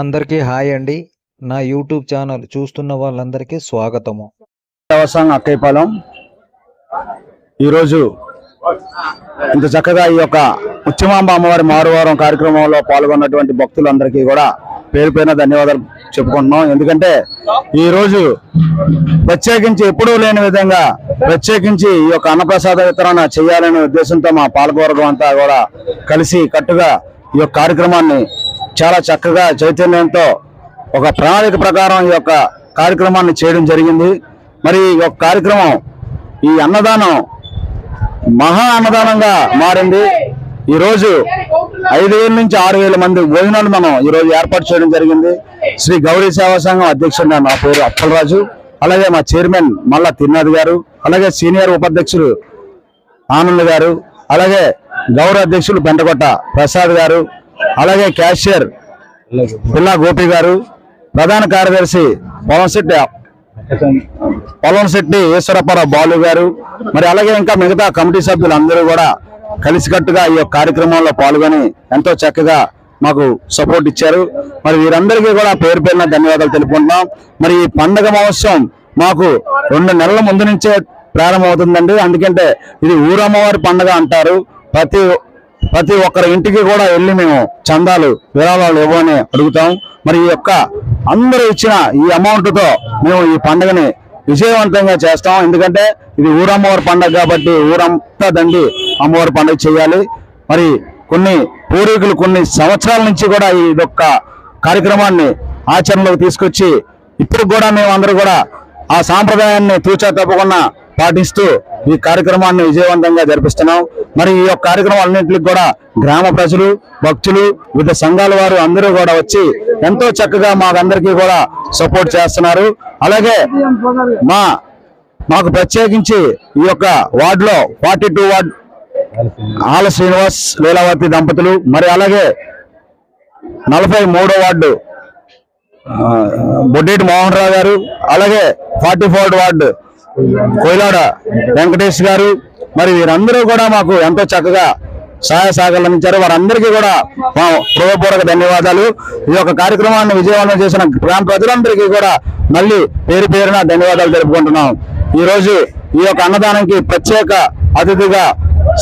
అందరికీ హాయ్ అండి. నా యూట్యూబ్ ఛానల్ చూస్తున్న వాళ్ళందరికీ స్వాగతము. వ్యవసాయం అక్కైపాలెం. ఈరోజు ఇంత చక్కగా ఈ యొక్క ఉచ్చమాంబ అమ్మవారి మారువారం కార్యక్రమంలో పాల్గొన్నటువంటి భక్తులందరికీ కూడా పేరు పైన ధన్యవాదాలు చెప్పుకుంటున్నాం. ఎందుకంటే ఈరోజు ప్రత్యేకించి ఎప్పుడూ లేని విధంగా ప్రత్యేకించి ఈ యొక్క అన్నప్రసాద వితరణ చేయాలనే ఉద్దేశంతో మా పాలకవర్గం అంతా కూడా కలిసి కట్టుగా ఈ యొక్క కార్యక్రమాన్ని చాలా చక్కగా చైతన్యంతో ఒక ప్రణాళిక ప్రకారం ఈ యొక్క కార్యక్రమాన్ని చేయడం జరిగింది. మరి ఈ యొక్క కార్యక్రమం ఈ అన్నదానం మహా అన్నదానంగా మారింది. ఈరోజు ఐదు వేల నుంచి ఆరు వేల మంది భోజనాలు మనం ఈరోజు ఏర్పాటు చేయడం జరిగింది. శ్రీ గౌరీ సేవా సంఘం అధ్యక్షుడు నా పేరు అప్పలరాజు అలాగే మా చైర్మన్ మల్లా తిరునాథ్ గారు అలాగే సీనియర్ ఉపాధ్యక్షులు ఆనంద్ గారు అలాగే గౌరవ అధ్యక్షులు బెండగొట్ట ప్రసాద్ గారు అలాగే క్యాషియర్ పిల్లా గోపి గారు ప్రధాన కార్యదర్శి పవన్ శెట్టి పవన్ శెట్టి ఈశ్వరప్పరావు బాలు గారు మరి అలాగే ఇంకా మిగతా కమిటీ సభ్యులు అందరూ కూడా కలిసికట్టుగా ఈ యొక్క కార్యక్రమంలో పాల్గొని ఎంతో చక్కగా మాకు సపోర్ట్ ఇచ్చారు. మరి వీరందరికీ కూడా పేరు పేరున ధన్యవాదాలు తెలుపుకుంటున్నాం. మరి ఈ పండగ మహోత్సవం మాకు రెండు నెలల ముందు నుంచే ప్రారంభమవుతుందండి. అందుకంటే ఇది ఊరమ్మవారి పండగ అంటారు. ప్రతి ప్రతి ఒక్కరి ఇంటికి కూడా వెళ్ళి మేము చందాలు విరాళాలు ఇవ్వని అడుగుతాం. మరి ఈ యొక్క అందరూ ఇచ్చిన ఈ అమౌంట్తో మేము ఈ పండుగని విజయవంతంగా చేస్తాం. ఎందుకంటే ఇది ఊరమ్మవారి పండగ కాబట్టి ఊరంతా దండి అమ్మవారి పండుగ చేయాలి. మరి కొన్ని పూర్వీకులు కొన్ని సంవత్సరాల నుంచి కూడా ఈ యొక్క కార్యక్రమాన్ని ఆచరణలోకి తీసుకొచ్చి ఇప్పుడు కూడా మేము అందరూ కూడా ఆ సాంప్రదాయాన్ని తూచా తప్పకుండా పాటిస్తూ ఈ కార్యక్రమాన్ని విజయవంతంగా జరిపిస్తున్నాం. మరి ఈ యొక్క కార్యక్రమాలన్నింటికి కూడా గ్రామ ప్రజలు భక్తులు వివిధ సంఘాల వారు అందరూ కూడా వచ్చి ఎంతో చక్కగా మాకందరికీ కూడా సపోర్ట్ చేస్తున్నారు. అలాగే మా మాకు ప్రత్యేకించి ఈ యొక్క వార్డులో forty two ward Ala Srinivas Leelavathi దంపతులు మరి అలాగే నలభై మూడో వార్డు బొడ్డేటి మోహన్ రావు గారు అలాగే forty fourth ward Koilada Venkatesh garu మరి వీరందరూ కూడా మాకు ఎంతో చక్కగా సహాయ సహకారాలు అందించారు. వారందరికీ కూడా మా హృదయపూర్వక ధన్యవాదాలు. ఈ యొక్క కార్యక్రమాన్ని విజయవంతం చేసిన గ్రామ ప్రజలందరికీ కూడా మళ్ళీ పేరు పేరున ధన్యవాదాలు తెలుపుకుంటున్నాం. ఈరోజు ఈ యొక్క అన్నదానానికి ప్రత్యేక అతిథిగా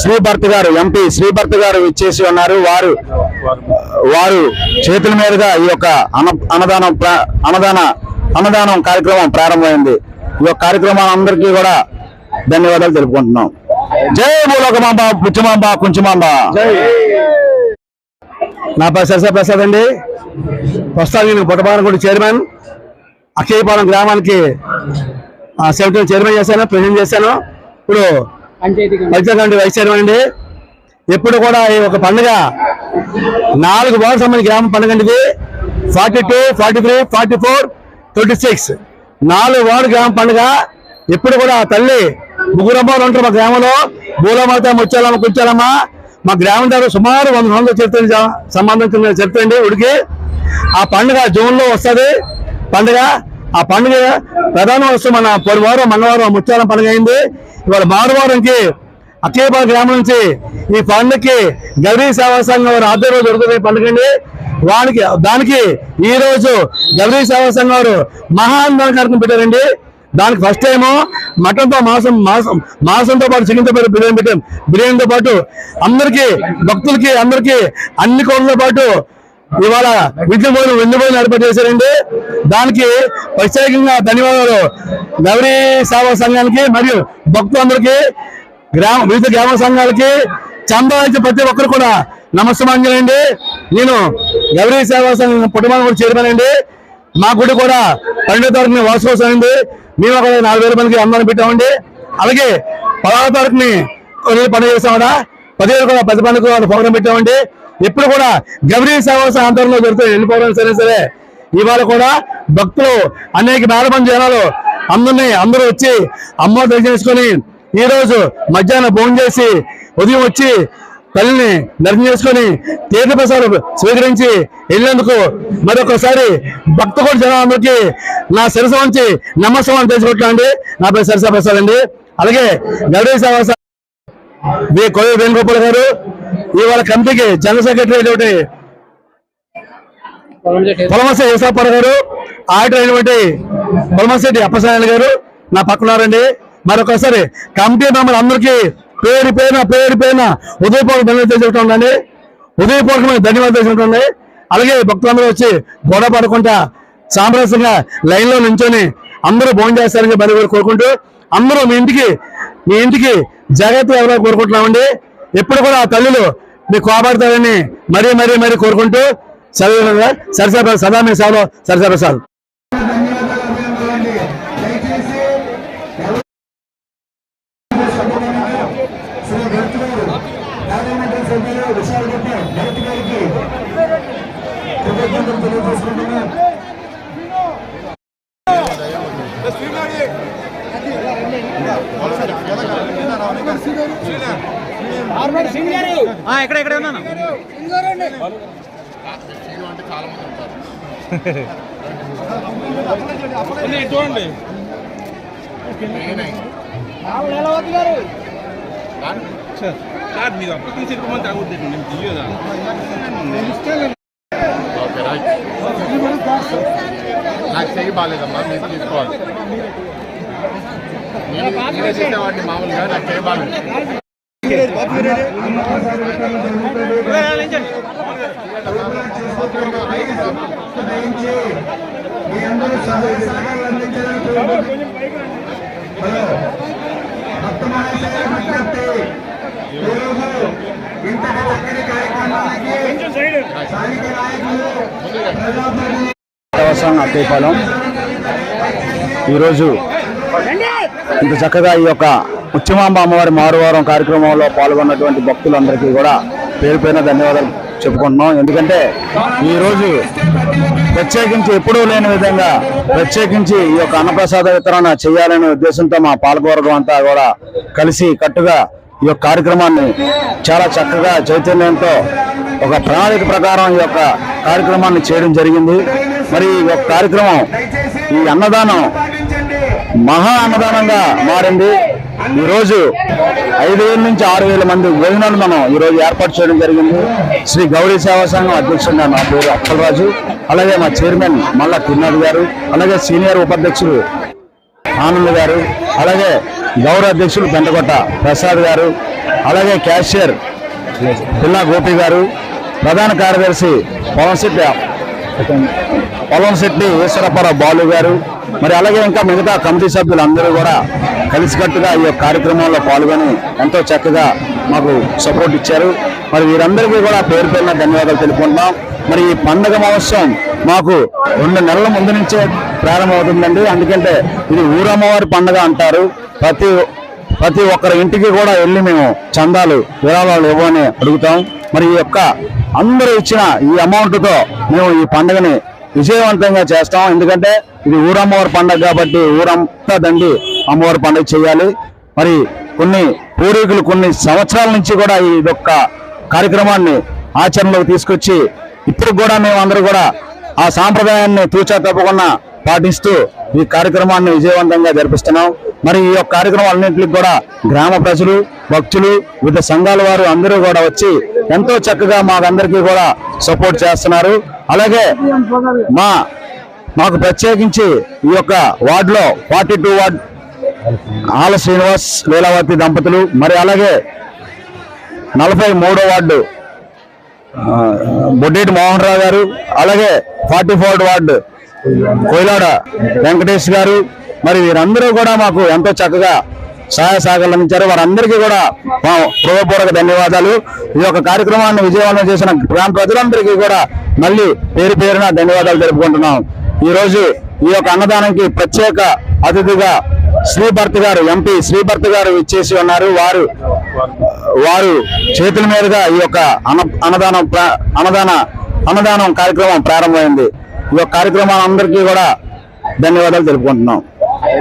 శ్రీభర్త్ గారు ఎంపీ శ్రీభర్త్ గారు ఇచ్చేసి ఉన్నారు. వారు వారు చేతుల మీదుగా ఈ యొక్క అన్న అన్నదానం అన్నదాన అన్నదానం కార్యక్రమం ప్రారంభమైంది. ఈ యొక్క కార్యక్రమం అందరికీ కూడా ధన్యవాదాలు తెలుపుకుంటున్నాం. జై భూలోకమాంబ పుచ్చమాంబ కుంచమాంబ. నా పేరు సరసా ప్రసాద్ అండి. ప్రస్తుతానికి నేను పుట్టపాలనగూడి చైర్మన్ అక్షయపాలెం గ్రామానికి సెవెంటీన్ చైర్మన్ చేశాను ప్రెసిడెంట్ చేశాను. ఇప్పుడు పంచాయతీ వైస్ చైర్మన్ అండి. ఎప్పుడు కూడా ఈ ఒక పండుగ నాలుగు వార్డు సంబంధించి గ్రామ పండుగ అండి ఇది. Forty two forty three forty four twenty six. నాలుగు వాడు గ్రామ పండుగ. ఎప్పుడు కూడా తల్లి ముగ్గురమ్మలు ఉంటారు మా గ్రామంలో. పూలమాత ముచ్చాలమ్మ కూర్చాలమ్మ మా గ్రామం దగ్గర సుమారు వంద సంవత్సరాలు చెప్తుంది సంబంధం చెప్తండి ఉడికి. ఆ పండుగ జూన్లో వస్తుంది. పండుగ ఆ పండుగ ప్రధాన వస్తువు మన పొడివారం మన్నవారం ముచ్చాలం పండుగ అయింది. ఇవాళ మారువారంకి అక్షయపాల గ్రామం నుంచి ఈ పండుగకి గౌరీ సేవా సంఘం వారు ఆధ్వర్యంలో జరుగుతున్న పండుగ అండి వానికి దానికి ఈ రోజు గౌరీ సేవా సంఘం వారు మహాన్దాన కార్యక్రమం పెట్టారండి. దానికి ఫస్ట్ టైం మటన్తో మాసం మాంసం మాంసం మాంసంతో పాటు చికెన్తో పాటు బిర్యానీ పెట్టాం. బిర్యానీతో పాటు అందరికీ భక్తులకి అందరికీ అన్ని కోళ్ళతో పాటు ఇవాళ విద్యుత్ భోజనం వెండి భోజనం ఏర్పాటు చేశారండి. దానికి ప్రత్యేకంగా ధన్యవాదాలు గౌరీ సేవా సంఘానికి మరియు భక్తులందరికీ. గ్రామ వివిధ గ్రామ సంఘాలకి చందా ఇచ్చే ప్రతి ఒక్కరు కూడా నమస్కారం అండి నేను గౌరీ సేవా సంఘం పుట్టుమని కూడా చైర్మన్ అండి. మా గుడి కూడా పన్నెండో తారీఖుని వార్షికోత్సవం అండి మేము ఒక నాలుగు వేల మందికి అందరం పెట్టామండి. అలాగే పదహారో తారీఖుని కొన్ని పండుగ చేసామడా పదిహేను కూడా పది పండుగ ప్రోగ్రాం పెట్టామండి. ఎప్పుడు కూడా గౌరీ సేవా సంఘం ఆధ్వర్యంలో జరుగుతాయి ఎన్ని ప్రోగ్రామ్స్ అయినా సరే ఇవాళ కూడా భక్తులు అనేక వేల మంది జనాలు అందరినీ అందరూ వచ్చి అమ్మ దర్శనం చేసుకొని ఈరోజు మధ్యాహ్నం భోజనం చేసి ఉదయం వచ్చి తల్లిని దర్శనం చేసుకొని తీర్థప్రసాదం స్వీకరించి వెళ్ళేందుకు మరొకసారి భక్త జనాలకి నా నా శిరస వంచి నమస్కారం తెలుసుకుంటున్నాండి నా పేరు సరసా ప్రసాద్ అండి. అలాగే గౌరీ సేవా వి కోయ వేణుగోపాల్ గారు ఇవాళ కమిటీకి జనరల్ సెక్రటరీ ఒకటి పొలమస యేసాపర గారు ఆడిటర్ అయినటువంటి పొలమశెట్టి అప్పసాయన గారు నా పక్కన ఉన్నారండి. మరొకసారి కమిటీ మెంబర్ అందరికీ పేరు పైన పేరు పైన ఉదయపూర్వక ధన్యవాదాలు చెబుతుండండి ఉదయపూర్వకమైన ధన్యవాదాలు చెబుతుంది అలాగే భక్తులందరూ వచ్చి గొడవ పడకుండా సామరస్యంగా లైన్లో నుంచొని నించొని అందరూ భోజనం చేస్తారని బలి కోరుకుంటూ అందరూ మీ ఇంటికి మీ ఇంటికి జాగ్రత్త ఎవరో కోరుకుంటున్నామండి. ఎప్పుడు కూడా ఆ తల్లులు మీకు కోపడతారని మరీ మరీ మరీ కోరుకుంటూ సరే సరసా సదా మీ సేవలో సరసా ప్రసాద్. ఎక్కడ ఎక్కడ ఉన్నాను? చూడండి. మీరు అప్పుడు తీసి ఎక్కువ మంది తాగొద్దు నేను తీయదా నాకు చెయ్యి బాగాలేదమ్మా మీరు తీసుకోవాలి. నేను నేనే చేసేవాడిని మామూలుగా నాకు ఈరోజు ఇంత చక్కగా ఈ యొక్క ఉచ్చమాంబ అమ్మవారి మారువారం కార్యక్రమంలో పాల్గొన్నటువంటి భక్తులందరికీ కూడా పేరు పైన ధన్యవాదాలు చెప్పుకుంటున్నాం. ఎందుకంటే ఈరోజు ప్రత్యేకించి ఎప్పుడూ లేని విధంగా ప్రత్యేకించి ఈ యొక్క అన్నప్రసాద వితరణ చేయాలనే ఉద్దేశంతో మా పాలకవర్గం అంతా కూడా కలిసి కట్టుగా ఈ యొక్క కార్యక్రమాన్ని చాలా చక్కగా చైతన్యంతో ఒక ప్రణాళిక ప్రకారం ఈ యొక్క కార్యక్రమాన్ని చేయడం జరిగింది. మరి ఈ యొక్క కార్యక్రమం ఈ అన్నదానం మహా అన్నదానంగా మారింది. ఈరోజు ఐదు వేల నుంచి ఆరు వేల మంది భోజనాలు మనం ఈరోజు ఏర్పాటు చేయడం జరిగింది. శ్రీ గౌరీ సేవా సంఘం అధ్యక్షుడు నా పేరు అప్పలరాజు. అలాగే మా చైర్మన్ మల్లా తిరునాథ్ గారు అలాగే సీనియర్ ఉపాధ్యక్షులు ఆనంద్ గారు అలాగే గౌరవ అధ్యక్షులు పెంటకొట్ట ప్రసాద్ గారు అలాగే క్యాషియర్ పిల్లా గోపి గారు ప్రధాన కార్యదర్శి పవన్ శెట్టి ఈశ్వరపర శెట్టి బాలు గారు మరి అలాగే ఇంకా మిగతా కమిటీ సభ్యులు అందరూ కూడా కలిసికట్టుగా ఈ కార్యక్రమంలో పాల్గొని ఎంతో చక్కగా మాకు సపోర్ట్ ఇచ్చారు. మరి వీరందరికీ కూడా పేరు పేరున ధన్యవాదాలు తెలుపుకుంటున్నాం. మరి ఈ పండగ మహోత్సవం మాకు రెండు నెలల ముందు నుంచే ప్రారంభమవుతుందండి. ఎందుకంటే ఇది ఊరమ్మవారి పండగ అంటారు. ప్రతి ప్రతి ఒక్కరి ఇంటికి కూడా వెళ్ళి మేము చందాలు విరాళాలు ఇవ్వని అడుగుతాం. మరి ఈ యొక్క అందరూ ఇచ్చిన ఈ అమౌంట్తో మేము ఈ పండుగని విజయవంతంగా చేస్తాం. ఎందుకంటే ఇది ఊరమ్మవారి పండగ కాబట్టి ఊరంతా దండి అమ్మవారి పండుగ చేయాలి. మరి కొన్ని పూర్వీకులు కొన్ని సంవత్సరాల నుంచి కూడా ఈ యొక్క కార్యక్రమాన్ని ఆచరణలోకి తీసుకొచ్చి ఇప్పుడు కూడా మేము అందరూ కూడా ఆ సాంప్రదాయాన్ని తూచా తప్పకుండా పాటిస్తూ ఈ కార్యక్రమాన్ని విజయవంతంగా జరిపిస్తున్నాం. మరి ఈ యొక్క కార్యక్రమాలన్నింటికి కూడా గ్రామ ప్రజలు భక్తులు వివిధ సంఘాల వారు అందరూ కూడా వచ్చి ఎంతో చక్కగా మాకందరికీ కూడా సపోర్ట్ చేస్తున్నారు. అలాగే మా మాకు ప్రత్యేకించి ఈ యొక్క వార్డులో forty two ward Ala Srinivas Leelavathi దంపతులు మరి అలాగే నలభై మూడో వార్డు బొడ్డేటి మోహన్ రావు గారు అలాగే forty fourth ward Koilada Venkatesh garu మరి వీరందరూ కూడా మాకు ఎంతో చక్కగా సహాయ సహకారాలు అందించారు. వారందరికీ కూడా మా హృదయపూర్వక ధన్యవాదాలు. ఈ యొక్క కార్యక్రమాన్ని విజయవాడ చేసిన గ్రామ ప్రజలందరికీ కూడా మళ్ళీ పేరు పేరున ధన్యవాదాలు తెలుపుకుంటున్నాం. ఈరోజు ఈ యొక్క అన్నదానానికి ప్రత్యేక అతిథిగా శ్రీభర్త్ గారు ఎంపీ శ్రీభర్త్ గారు ఇచ్చేసి ఉన్నారు. వారు వారు చేతుల మీదుగా ఈ యొక్క అన్న అన్నదానం ప్రా- అన్నదాన అన్నదానం కార్యక్రమం ప్రారంభమైంది. ఈ యొక్క కార్యక్రమాలందరికీ కూడా ధన్యవాదాలు తెలుపుకుంటున్నాం.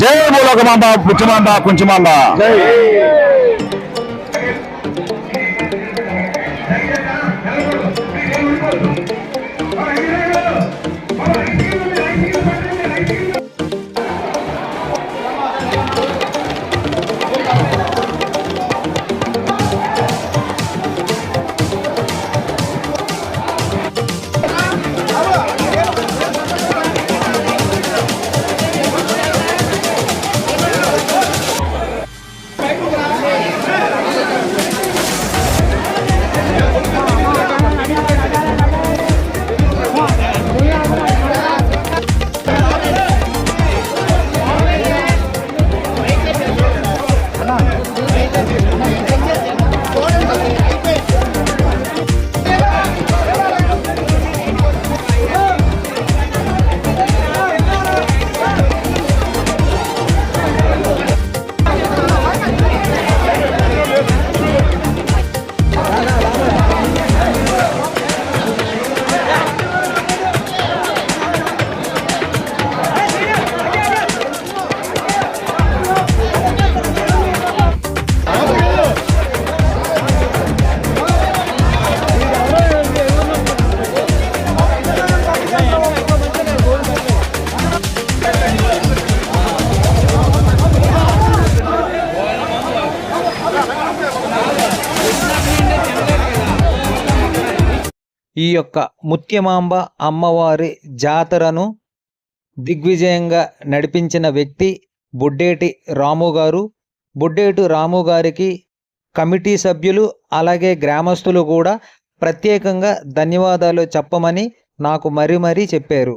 జై మూలకమాంబ పుచ్చమాంబ కుంచుమాంబ యొక్క ముత్యమాంబ అమ్మవారి జాతరను దిగ్విజయంగా నడిపించిన వ్యక్తి బుడ్డేటి రాము గారు. బుడ్డేటి రాము గారికి కమిటీ సభ్యులు అలాగే గ్రామస్తులు కూడా ప్రత్యేకంగా ధన్యవాదాలు చెప్పమని నాకు మరీ మరీ చెప్పారు.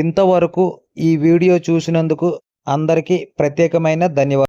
ఇంతవరకు ఈ వీడియో చూసినందుకు అందరికీ ప్రత్యేకమైన ధన్యవాదాలు.